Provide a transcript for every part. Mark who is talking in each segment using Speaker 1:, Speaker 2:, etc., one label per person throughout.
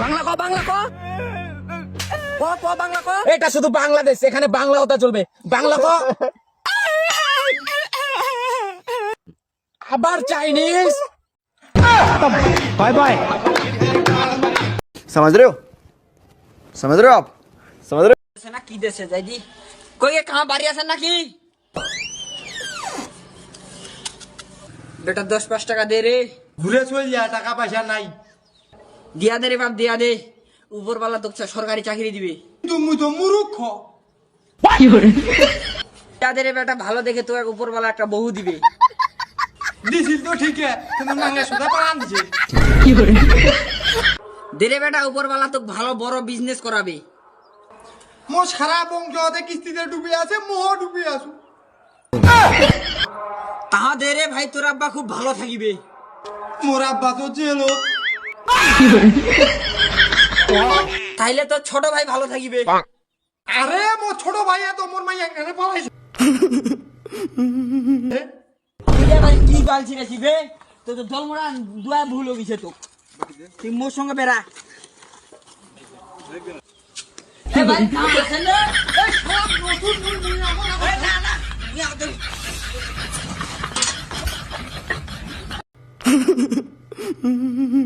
Speaker 1: বাংলা ক বাংলা ক ক ক বাংলা ক
Speaker 2: এটা শুধু বাংলাদেশ এখানে বাংলা কথা চলবে বাংলা ক আবার চাইনিজ
Speaker 3: समझ रहे हो समझ रहे हो आप समझ रहे हो
Speaker 1: আছে না কি দেশে যাই দি কই এ কাহা বাড়ি আছেন নাকি বেটা দশ পাঁচ টাকা দে রে
Speaker 4: ঘুরে চল যা টাকা পয়সা নাই
Speaker 1: দিয়া দে রে বাপ দিয়া দে। উপরওয়ালা তোকে সরকারি চাকরি দিবে।
Speaker 4: তুমি তো
Speaker 1: দিয়া দে রে বেটা ভালো দেখে তো উপরওয়ালা একটা বহু দিবে।
Speaker 4: দিছিল তো ঠিক কিন্তু মাঙ্গা সুদা পালান দিছে
Speaker 1: দে রে বেটা উপরওয়ালা ভালো বড় বিজনেস করাবে।
Speaker 4: মো সারা কিস্তিতে ডুবে আছে মোহ ডুবে আছো।
Speaker 1: তাহা দে রে ভাই তোর আব্বা খুব ভালো থাকিবে।
Speaker 4: মোর আব্বা তো জেলো
Speaker 1: তাইলে তোর ছোট ভাই ভালো থাকিবে।
Speaker 4: আরে মো ছোট ভাই তো মোর মাই এখানে পালাইছে।
Speaker 1: ভাই কি গাল ছিঁড়েছি বে তো তো জলমরা দুয়া ভুল হয়ে তো। তুই মোর সঙ্গে বেড়া। এ ভাই কাম আছে না এ সব নতুন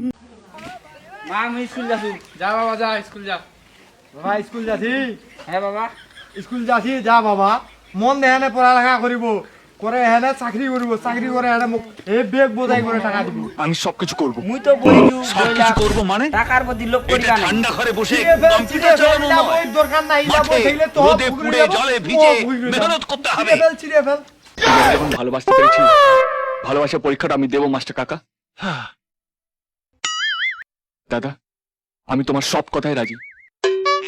Speaker 1: মা আমি স্কুল যাচ্ছি।
Speaker 2: যা বাবা যা স্কুল যা।
Speaker 4: বাবা স্কুল যাচ্ছি?
Speaker 1: হ্যাঁ বাবা।
Speaker 4: স্কুল যাচ্ছি যা বাবা। মন দেহানে পড়ালেখা করিব করে এখানে চাকরি করিব চাকরি করে এই বেগ বোঝাই করে টাকা দিব।
Speaker 5: আমি সবকিছু করব।
Speaker 1: মুই তো বলিছু
Speaker 5: সবকিছু করব মানে?
Speaker 1: টাকার প্রতি লোভ করি না
Speaker 5: ঠান্ডা ঘরে বসে কম্পিউটার চালানো নয়
Speaker 4: দরকার নাই তো
Speaker 5: রোদে
Speaker 4: পুকুরে
Speaker 5: পুড়ে জলে ভিজে মেহনত করতে হবে?
Speaker 4: ফেল চিড়ে ফেল
Speaker 5: যখন ভালোবাসতে পেরেছি ভালোবাসার পরীক্ষাটা আমি দেবো মাস্টার কাকা। দাদা আমি তোমার সব কথাই রাজি।